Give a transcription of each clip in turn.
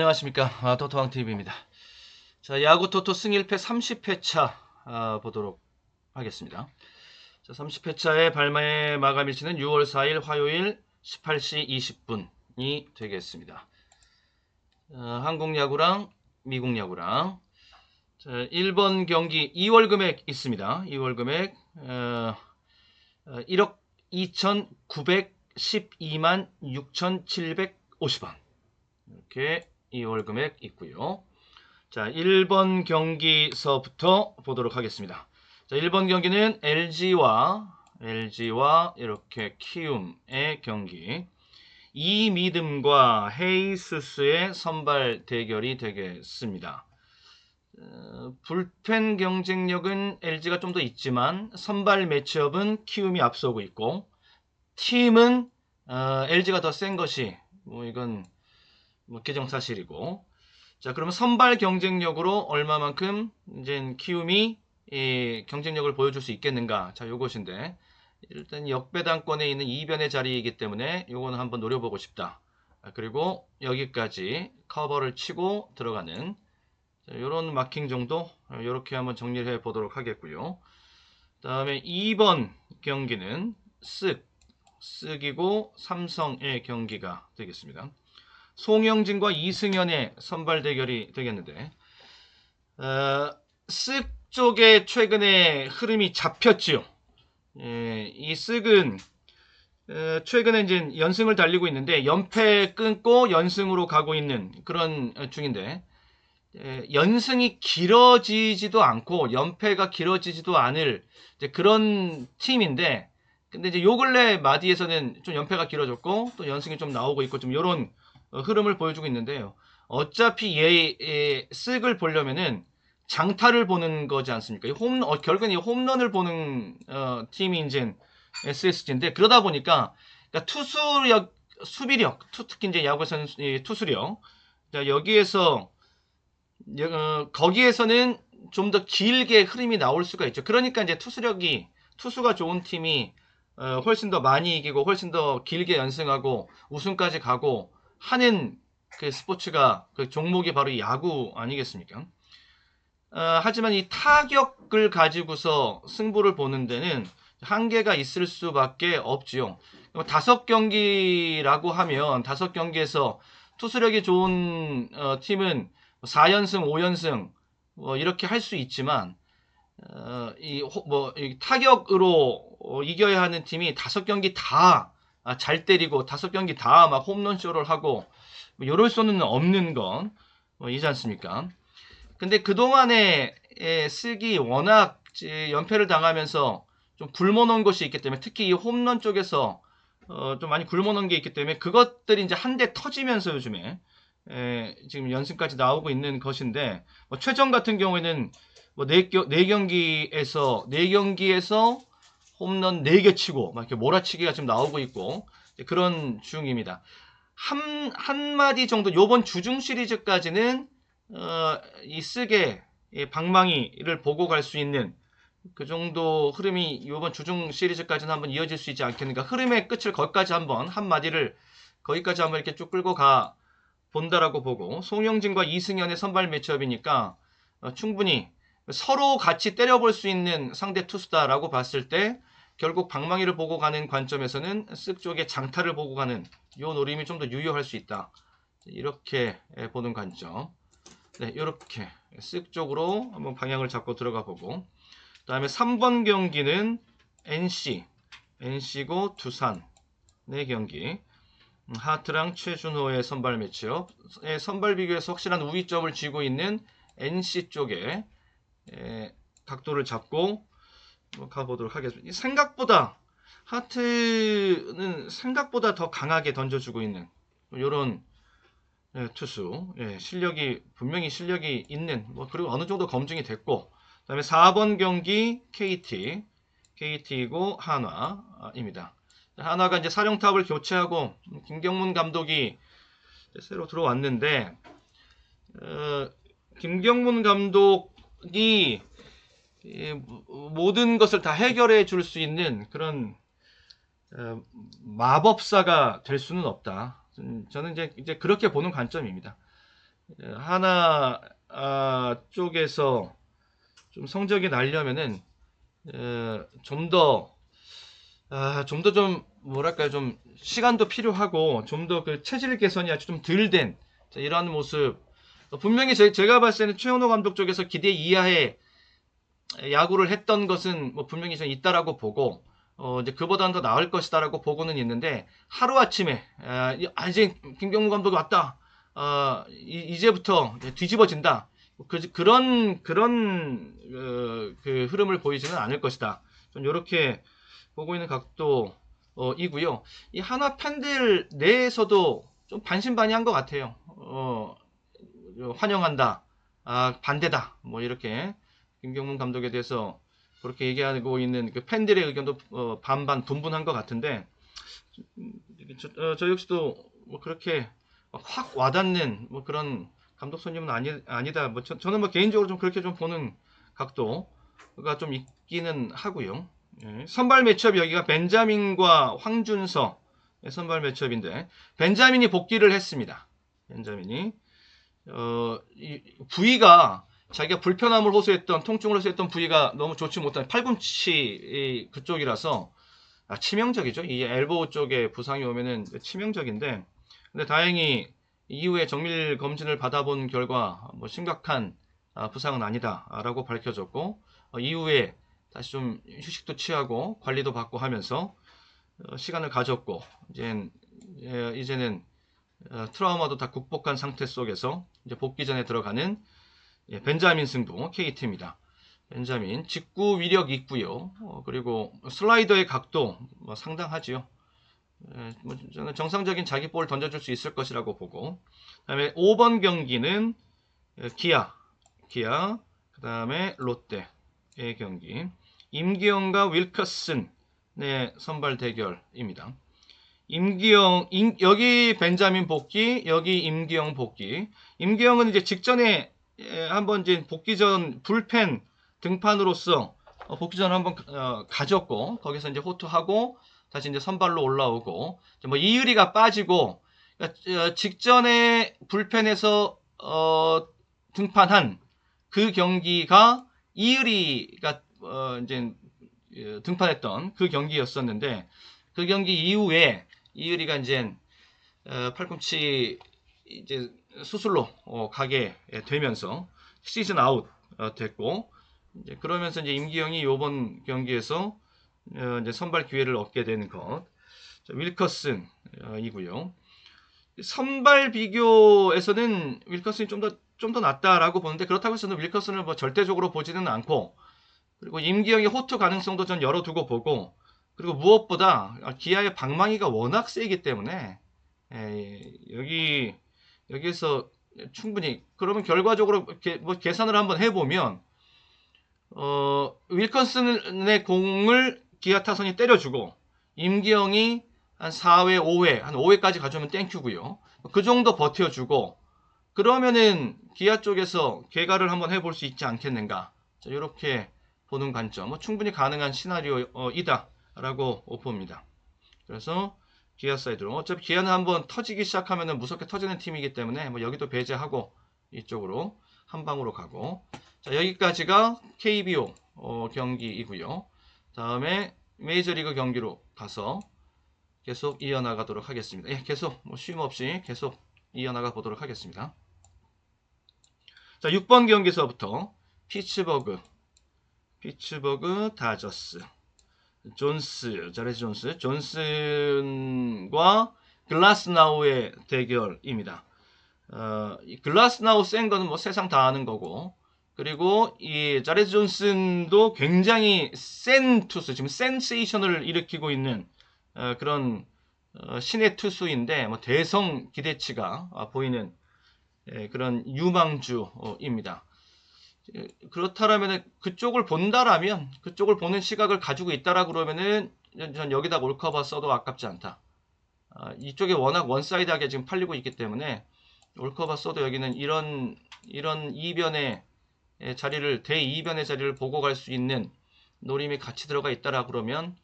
안녕하십니까. 아, 토토왕TV입니다. 자 야구 토토 승1패 30회차 아, 보도록 하겠습니다. 자 30회차의 발매 마감 일치는 6월 4일 화요일 18시 20분이 되겠습니다. 어, 한국 야구랑 미국 야구랑. 자, 1번 경기 2월 금액 있습니다. 2월 금액 어, 어, 1억 2,912만 6,750원. 이렇게 2월 금액 있고요. 자, 1번 경기서부터 보도록 하겠습니다. 자, 1번 경기는 LG와 LG와 이렇게 키움의 경기. 이미듬과 헤이스스의 선발 대결이 되겠습니다. 어, 불펜 경쟁력은 LG가 좀 더 있지만 선발 매치업은 키움이 앞서고 있고 팀은 어, LG가 더 센 것이 뭐 이건 뭐 개정사실이고. 자 그러면 선발 경쟁력으로 얼마만큼 이제 키움이 이 경쟁력을 보여줄 수 있겠는가. 자 요것인데. 일단 역배당권에 있는 이변의 자리이기 때문에 요거는 한번 노려보고 싶다. 아, 그리고 여기까지 커버를 치고 들어가는. 이런 마킹 정도? 이렇게 한번 정리를 해 보도록 하겠고요. 다음에 2번 경기는 쓱 쓱이고 삼성의 경기가 되겠습니다 송영진과 이승현의 선발 대결이 되겠는데 어, 쓱 쪽에 최근에 흐름이 잡혔지요. 예, 이 쓱은 어, 최근에 이제 연승을 달리고 있는데 연패 끊고 연승으로 가고 있는 그런 중인데 예, 연승이 길어지지도 않고 연패가 길어지지도 않을 그런 팀인데 근데 이제 요 근래 마디에서는 좀 연패가 길어졌고 또 연승이 좀 나오고 있고 좀 어, 흐름을 보여주고 있는데요. 어차피 얘의 쓱을 보려면은 장타를 보는 거지 않습니까? 이 홈, 어, 결국엔 이 홈런을 보는 어, 팀이 이제 SSG인데 그러다 보니까 그러니까 투수력, 수비력, 투, 특히 이제 야구에서는 투수력. 자, 여기에서 어, 거기에서는 좀 더 길게 흐름이 나올 수가 있죠. 그러니까 이제 투수력이 투수가 좋은 팀이 어, 훨씬 더 많이 이기고 훨씬 더 길게 연승하고 우승까지 가고 하는 그 스포츠가 그 종목이 바로 야구 아니겠습니까? 어, 하지만 이 타격을 가지고서 승부를 보는 데는 한계가 있을 수밖에 없지요. 다섯 경기라고 하면 다섯 경기에서 투수력이 좋은 어, 팀은 4연승, 5연승 뭐 이렇게 할 수 있지만 어, 이, 뭐, 이 타격으로 어, 이겨야 하는 팀이 다섯 경기 다 아, 잘 때리고 다섯 경기 다 막 홈런 쇼를 하고 뭐 이럴 수는 없는 건 뭐, 이지 않습니까? 근데 그동안에 쓰기 워낙 연패를 당하면서 좀 굶어놓은 것이 있기 때문에 특히 이 홈런 쪽에서 어, 좀 많이 굶어놓은 게 있기 때문에 그것들이 이제 한 대 터지면서 요즘에 에, 지금 연승까지 나오고 있는 것인데 뭐 최정 같은 경우에는 뭐네 네 경기에서 네 경기에서 홈런 4개 치고 막 이렇게 몰아치기가 지금 나오고 있고 그런 중입니다. 한, 한 마디 정도 요번 주중 시리즈까지는 어, 이 쓰게 방망이를 보고 갈 수 있는 그 정도 흐름이 요번 주중 시리즈까지는 한번 이어질 수 있지 않겠는가 흐름의 끝을 거기까지 한번 한 마디를 거기까지 한번 이렇게 쭉 끌고 가 본다라고 보고 송영진과 이승현의 선발 매치업이니까 어, 충분히 서로 같이 때려볼 수 있는 상대 투수다라고 봤을 때 결국 방망이를 보고 가는 관점에서는 쓱 쪽에 장타를 보고 가는 이 노림이 좀 더 유효할 수 있다. 이렇게 보는 관점. 네, 이렇게 쓱 쪽으로 한번 방향을 잡고 들어가 보고 그 다음에 3번 경기는 NC, NC고 두산의 경기 음, 하트랑 최준호의 선발 매치업 선발 비교에서 확실한 우위점을 쥐고 있는 NC 쪽에 각도를 잡고 가보도록 하겠습니다. 생각보다 하트는 생각보다 더 강하게 던져주고 있는 이런 예, 투수 예, 실력이 분명히 실력이 있는 뭐 그리고 어느 정도 검증이 됐고 그다음에 4번 경기 KT KT이고 한화입니다. 한화가 이제 사령탑을 교체하고 김경문 감독이 새로 들어왔는데 어, 김경문 감독이 모든 것을 다 해결해 줄 수 있는 그런 어, 마법사가 될 수는 없다. 음, 저는 이제, 이제 그렇게 보는 관점입니다. 어, 하나 아, 쪽에서 좀 성적이 나려면은 어, 좀더 아, 좀더좀 뭐랄까요 좀 시간도 필요하고 좀 더 그 체질 개선이 아주 좀 덜 된 이런 모습 어, 분명히 제, 제가 봤을 때는 최현호 감독 쪽에서 기대 이하의 야구를 했던 것은 뭐 분명히 좀 있다라고 보고 어, 이제 그보다는 더 나을 것이다라고 보고는 있는데 하루 아침에 아, 이- 아, 이제 김경무 감독이 왔다. 어, 이, 제부터 뒤집어진다. 그, 그런 그런 어, 그 흐름을 보이지는 않을 것이다. 좀 이렇게 보고 있는 각도이고요. 이 하나 팬들 내에서도 좀 반신반의한 것 같아요. 어, 환영한다, 아, 반대다, 뭐 이렇게 김경문 감독에 대해서 그렇게 얘기하고 있는 그 팬들의 의견도 어, 반반 분분한 것 같은데 음, 저, 어, 저 역시도 뭐 그렇게 확 와닿는 뭐 그런 감독 손님은 아니, 아니다. 뭐 저, 저는 뭐 개인적으로 좀 그렇게 좀 보는 각도가 좀 있기는 하고요. 예. 선발 매치업 여기가 벤자민과 황준서 의 선발 매치업인데 벤자민이 복귀를 했습니다. 벤자민이 어, 이 부위가 자기가 불편함을 호소했던 통증을 호소했던 부위가 너무 좋지 못한 팔꿈치 이- 그쪽이라서 아, 치명적이죠. 이 엘보우 쪽에 부상이 오면은 치명적인데 근데 다행히 이후에 정밀 검진을 받아본 결과 뭐 심각한 아, 부상은 아니다라고 밝혀졌고 어, 이후에 다시 좀 휴식도 취하고 관리도 받고 하면서 어, 시간을 가졌고 이젠 예, 이제는 어, 트라우마도 다 극복한 상태 속에서 이제 복귀 전에 들어가는 예, 벤자민 승부 KT입니다. 벤자민 직구 위력 있고요. 어, 그리고 슬라이더의 각도 뭐 상당하지요. 예, 뭐 저는 정상적인 자기 볼 던져줄 수 있을 것이라고 보고 그다음에 5번 경기는 예, 기아, 기아, 그다음에 롯데의 경기 임기영과 윌커슨의 선발 대결입니다. 임기영 임- 여기 벤자민 복귀 여기 임기영 복귀 임기영은 이제 직전에 예, 한번 이제 복귀 전 불펜 등판으로서 어, 복귀 전 한번 어, 가졌고 거기서 이제 호투하고 다시 이제 선발로 올라오고 뭐 이유리가 빠지고 그러니까, 어, 직전에 불펜에서 어, 등판한 그 경기가 이유리가 어, 이제 어, 등판했던 그 경기였었는데 그 경기 이후에 이유리가 이제 어, 팔꿈치 이제 수술로 어, 가게 되면서 시즌 아웃 어, 됐고 이제 그러면서 이제 임기영이 이번 경기에서 어, 이제 선발 기회를 얻게 되는 것. 자, 윌커슨이고요. 선발 비교에서는 윌커슨이 좀 더 좀 더 낫다라고 보는데 그렇다고 해서 저는 윌커슨을 뭐 절대적으로 보지는 않고 그리고 임기영의 호투 가능성도 전 열어두고 보고 그리고 무엇보다 기아의 방망이가 워낙 세기 때문에 에, 여기 여기서 충분히 그러면 결과적으로 게- 뭐 계산을 한번 해보면 어, 윌컨슨의 공을 기아 타선이 때려주고 임기영이 한 4회, 5회, 한 5회까지 가져오면 땡큐고요. 그 정도 버텨주고 그러면은 기아 쪽에서 개가를 한번 해볼 수 있지 않겠는가. 자, 이렇게 보는 관점, 뭐 충분히 가능한 시나리오이다라고 봅니다. 그래서 기아 사이드로 어차피 기아는 한번 터지기 시작하면은 무섭게 터지는 팀이기 때문에 뭐 여기도 배제하고 이쪽으로 한 방으로 가고 자 여기까지가 KBO 어, 경기이고요. 다음에 메이저리그 경기로 가서 계속 이어나가도록 하겠습니다. 예, 계속 뭐 쉼 없이 계속 이어나가 보도록 하겠습니다. 자 6번 경기서부터 피츠버그 피츠버그 다저스 존스, 자레스 존스, 존슨과 글라스나우의 대결입니다. 어, 이 글라스나우 센 거는 뭐 세상 다 아는 거고, 그리고 이 자레스 존슨도 굉장히 센 투수, 지금 센세이션을 일으키고 있는 어, 그런 어, 신의 투수인데, 뭐 대성 기대치가 아, 보이는 예, 그런 유망주입니다. 예, 그렇다라면 그쪽을 본다라면 그쪽을 보는 시각을 가지고 있다라 그러면은 전 여기다 올커버 써도 아깝지 않다. 아, 이쪽에 워낙 원사이드하게 지금 팔리고 있기 때문에 올커버 써도 여기는 이런 이런 이변의 예, 자리를 대이변의 자리를 보고 갈 수 있는 노림이 같이 들어가 있다라 그러면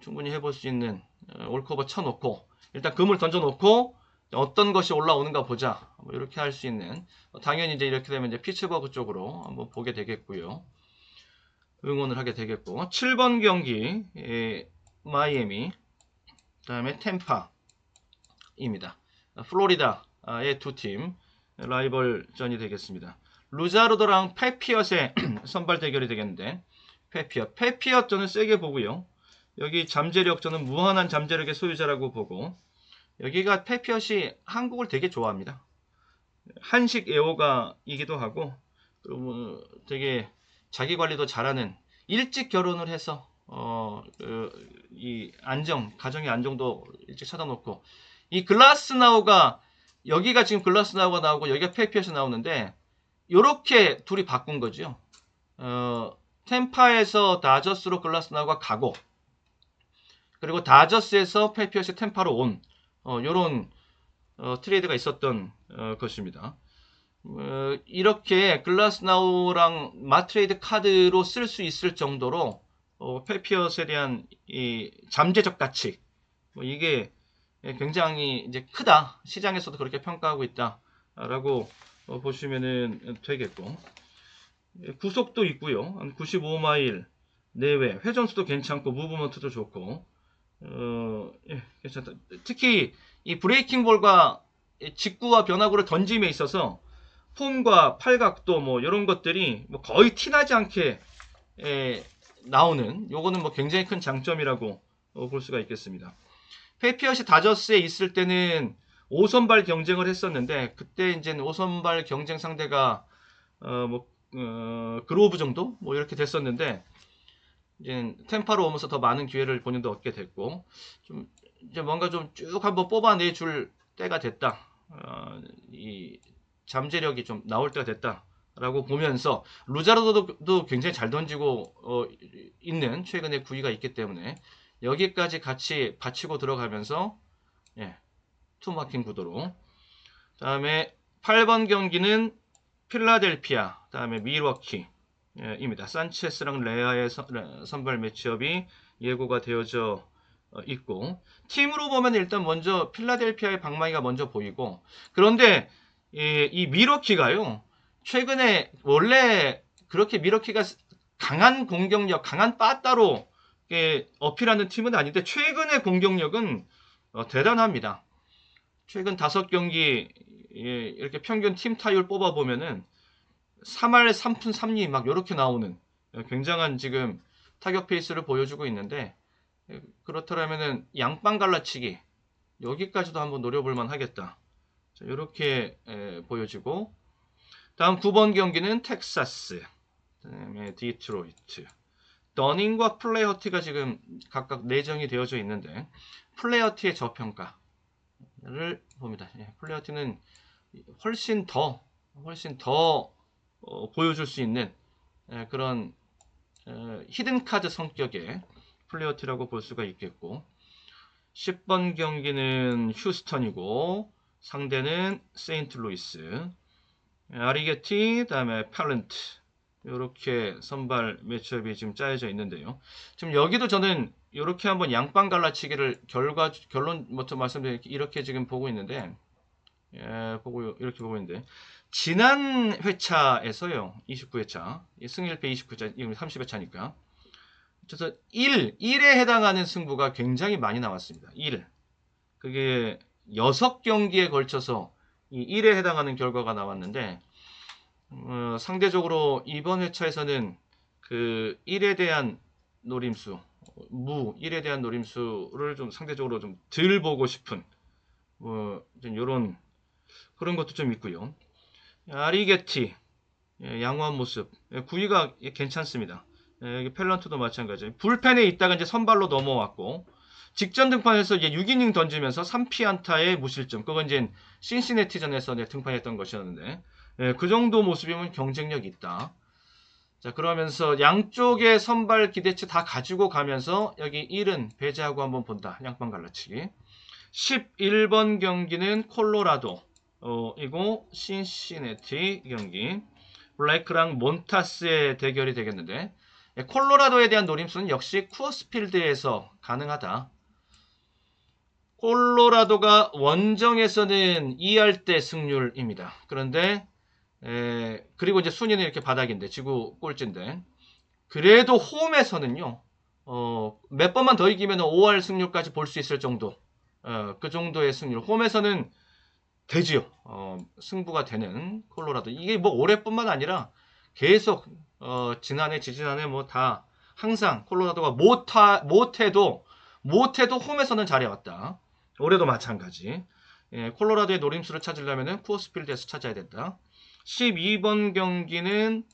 충분히 해볼 수 있는 어, 올커버 쳐놓고 일단 금을 던져놓고 어떤 것이 올라오는가 보자. 뭐 이렇게 할 수 있는 어, 당연히 이제 이렇게 되면 이제 피츠버그 쪽으로 한번 보게 되겠고요. 응원을 하게 되겠고 7번 경기 예, 마이애미 그다음에 템파입니다. 플로리다의 두 팀 라이벌전이 되겠습니다. 루자르도랑 페피엇의 선발 대결이 되겠는데 페피엇 페피엇 저는 세게 보고요. 여기 잠재력 저는 무한한 잠재력의 소유자라고 보고 여기가 페피엇이 한국을 되게 좋아합니다. 한식 애호가이기도 하고 그리고 뭐 되게 자기 관리도 잘하는 일찍 결혼을 해서 어, 그, 이 안정 가정의 안정도 일찍 찾아놓고 이 글라스나우가 여기가 지금 글라스나우가 나오고 여기가 페피엇이 나오는데 요렇게 둘이 바꾼 거죠. 어, 템파에서 다저스로 글라스나우가 가고 그리고 다저스에서 페피엇이 템파로 온 어, 요런 어, 트레이드가 있었던 어, 것입니다. 어, 이렇게 글라스나우랑 마트레이드 카드로 쓸 수 있을 정도로 어, 페피엇에 대한 이 잠재적 가치 뭐 이게 굉장히 이제 크다. 시장에서도 그렇게 평가하고 있다라고 어, 보시면은 되겠고. 예, 구속도 있고요. 한 95마일 내외 회전수도 괜찮고 무브먼트도 좋고 어, 예. 특히 이 브레이킹 볼과 직구와 변화구를 던짐에 있어서 폼과 팔각도 뭐 이런 것들이 뭐 거의 티나지 않게 에, 나오는 요거는 뭐 굉장히 큰 장점이라고 어, 볼 수가 있겠습니다. 페피엇이 다저스에 있을 때는 5선발 경쟁을 했었는데 그때 이제 5선발 경쟁 상대가 어 뭐 어, 그로브 정도 뭐 이렇게 됐었는데 이제 템파로 오면서 더 많은 기회를 본인도 얻게 됐고 좀 이제 뭔가 좀 쭉 한번 뽑아내 줄 때가 됐다. 어, 이 잠재력이 좀 나올 때가 됐다 라고 보면서 루자르도도 굉장히 잘 던지고 어, 있는 최근에 구위가 있기 때문에 여기까지 같이 받치고 들어가면서 예, 투마킹 구도로 다음에 8번 경기는 필라델피아 다음에 미러키 예, 입니다. 산체스랑 레아의 선, 선발 매치업이 예고가 되어져 어, 있고 팀으로 보면 일단 먼저 필라델피아의 방망이가 먼저 보이고 그런데 이, 이 미러키가요 최근에 원래 그렇게 미러키가 강한 공격력, 강한 빠따로 어필하는 팀은 아닌데 최근의 공격력은 어, 대단합니다. 최근 다섯 경기 예, 이렇게 평균 팀 타율 뽑아 보면은 3할 3푼 3리 막 이렇게 나오는 굉장한 지금 타격 페이스를 보여주고 있는데 그렇더라면은 양빵 갈라치기 여기까지도 한번 노려볼 만 하겠다. 이렇게 보여지고 다음 9번 경기는 텍사스 그다음에 디트로이트 더닝과 플레이어티가 지금 각각 내정이 되어져 있는데 플레이어티의 저평가를 봅니다. 예, 플레이어티는 훨씬 더 훨씬 더 어, 보여줄 수 있는 에, 그런 에, 히든 카드 성격의 플레이어티라고 볼 수가 있겠고 10번 경기는 휴스턴이고 상대는 세인트루이스 아리게티 다음에 팔런트 이렇게 선발 매치업이 지금 짜여져 있는데요. 지금 여기도 저는 이렇게 한번 양빵 갈라치기를 결과 결론 먼저 말씀드린 이렇게 지금 보고 있는데 예, 보고 이렇게 보고 있는데 지난 회차에서요. 29회차. 승일패 29차, 30회차니까. 그래서 1, 1에 해당하는 승부가 굉장히 많이 나왔습니다. 1. 그게 6경기에 걸쳐서 이 1에 해당하는 결과가 나왔는데, 어, 상대적으로 이번 회차에서는 그 1에 대한 노림수, 무, 1에 대한 노림수를 좀 상대적으로 좀 덜 보고 싶은, 뭐, 좀 요런, 그런 것도 좀 있고요. 아리게티 예, 양호한 모습 예, 구위가 괜찮습니다. 예, 펠런트도 마찬가지. 불펜에 있다가 이제 선발로 넘어왔고 직전 등판에서 이제 6이닝 던지면서 3피안타의 무실점. 그건 이제 신시네티전에서 등판했던 것이었는데 그 정도 모습이면 경쟁력 있다. 자 그러면서 양쪽의 선발 기대치 다 가지고 가면서 여기 1은 배제하고 한번 본다. 양방 갈라치기. 11번 경기는 콜로라도 어, 이거 신시네티 경기 블레이크랑 몬타스의 대결이 되겠는데 예, 콜로라도에 대한 노림수는 역시 쿠어스필드에서 가능하다. 콜로라도가 원정에서는 2할 때 승률입니다. 그런데 에, 그리고 이제 순위는 이렇게 바닥인데 지구 꼴찌인데 그래도 홈에서는요. 어, 몇 번만 더 이기면 5할 승률까지 볼 수 있을 정도. 어, 그 정도의 승률. 홈에서는 되지요. 어, 승부가 되는 콜로라도. 이게 뭐 올해뿐만 아니라 계속 어, 지난해, 지지난해 뭐 다 항상 콜로라도가 못하, 못해도 못해도 홈에서는 잘해왔다. 올해도 마찬가지. 예, 콜로라도의 노림수를 찾으려면 쿠어스필드에서 찾아야 된다. 12번 경기는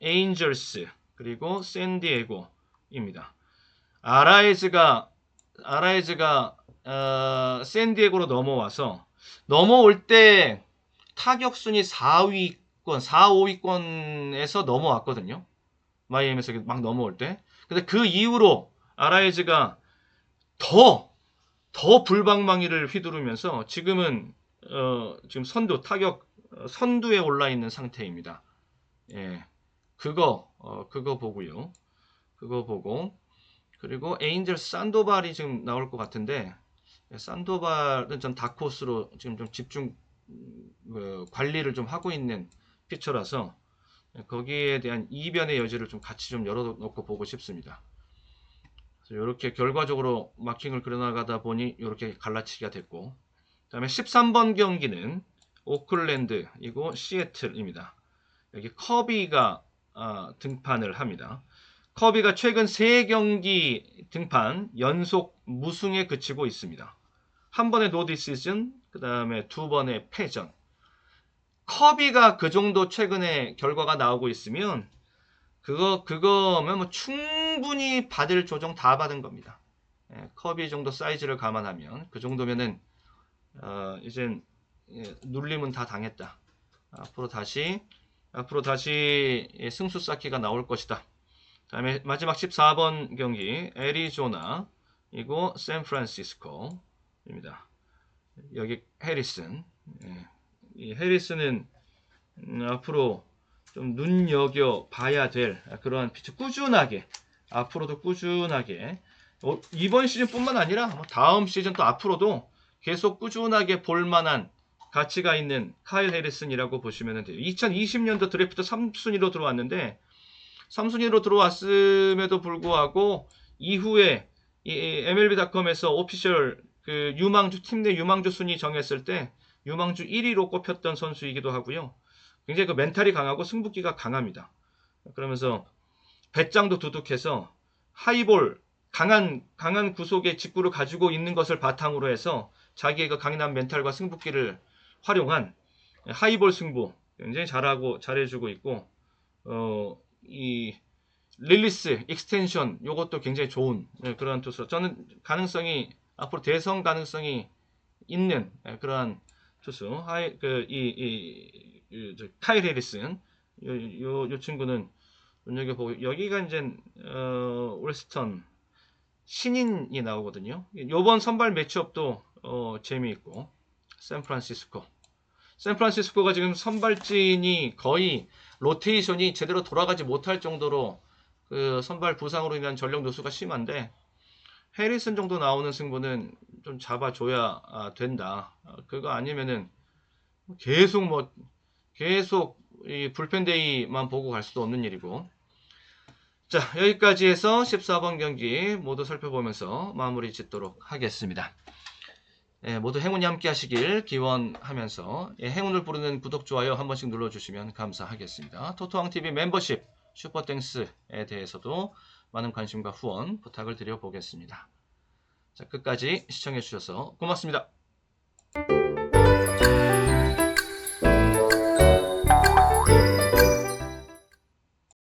에인절스 그리고 샌디에고입니다. 아라이즈가 아라이즈가 어, 샌디에고로 넘어와서 넘어올 때 타격 순위 4위권, 4, 5위권에서 넘어왔거든요. 마이애미에서 막 넘어올 때. 근데 그 이후로 아라이즈가 더, 더 불방망이를 휘두르면서 지금은, 어, 지금 선두, 타격, 어, 선두에 올라 있는 상태입니다. 예. 그거, 어, 그거 보고요. 그거 보고. 그리고 에인젤 산도발이 지금 나올 것 같은데, 예, 산도발은 전 다코스로 지금 좀 집중 음, 그 관리를 좀 하고 있는 피처라서 예, 거기에 대한 이변의 여지를 좀 같이 좀 열어놓고 보고 싶습니다. 이렇게 결과적으로 마킹을 그려나가다 보니 이렇게 갈라치기가 됐고 그 다음에 13번 경기는 오클랜드이고 시애틀입니다. 여기 커비가 아, 등판을 합니다. 커비가 최근 3경기 등판 연속 무승에 그치고 있습니다. 한 번의 노디시즌, 그 다음에 두 번의 패전. 커비가 그 정도 최근에 결과가 나오고 있으면 그거 그거면 뭐 충분히 받을 조정 다 받은 겁니다. 예, 커비 정도 사이즈를 감안하면 그 정도면은 어, 이젠 예, 눌림은 다 당했다. 앞으로 다시 앞으로 다시 예, 승수 쌓기가 나올 것이다. 다음에 마지막 14번 경기 애리조나 이고 샌프란시스코 입니다. 여기 해리슨. 예, 이 해리슨은 음, 앞으로 좀 눈여겨 봐야 될 그러한 피처 꾸준하게 앞으로도 꾸준하게 어, 이번 시즌뿐만 아니라 뭐 다음 시즌 또 앞으로도 계속 꾸준하게 볼 만한 가치가 있는 카일 해리슨이라고 보시면 돼요. 2020년도 드래프트 3순위로 들어왔는데 3순위로 들어왔음에도 불구하고 이후에 이 MLB.com에서 오피셜 그 유망주 팀 내 유망주 순위 정했을 때 유망주 1위로 꼽혔던 선수이기도 하고요. 굉장히 그 멘탈이 강하고 승부기가 강합니다. 그러면서 배짱도 두둑해서 하이볼 강한 강한 구속의 직구를 가지고 있는 것을 바탕으로 해서 자기의 그 강인한 멘탈과 승부기를 활용한 하이볼 승부 굉장히 잘하고 잘해주고 있고 어, 이 릴리스 익스텐션 요것도 굉장히 좋은 예, 그런 투수 저는 가능성이 앞으로 대성 가능성이 있는 예, 그러한 투수 하이 그 이 이, 저, 카일 해리슨 요, 요, 요 친구는 눈여겨보고 여기가 이제 어, 웨스턴 신인이 나오거든요. 요번 선발 매치업도 어, 재미있고 샌프란시스코 샌프란시스코가 지금 선발진이 거의 로테이션이 제대로 돌아가지 못할 정도로 그 선발 부상으로 인한 전력 누수가 심한데 해리슨 정도 나오는 승부는 좀 잡아줘야 아, 된다. 어, 그거 아니면은 계속 뭐 계속 이 불펜데이만 보고 갈 수도 없는 일이고. 자, 여기까지 해서 14번 경기 모두 살펴보면서 마무리 짓도록 하겠습니다. 예, 모두 행운이 함께 하시길 기원하면서 예, 행운을 부르는 구독, 좋아요 한 번씩 눌러주시면 감사하겠습니다. 토토왕TV 멤버십 슈퍼땡스에 대해서도 많은 관심과 후원 부탁을 드려보겠습니다. 자, 끝까지 시청해주셔서 고맙습니다.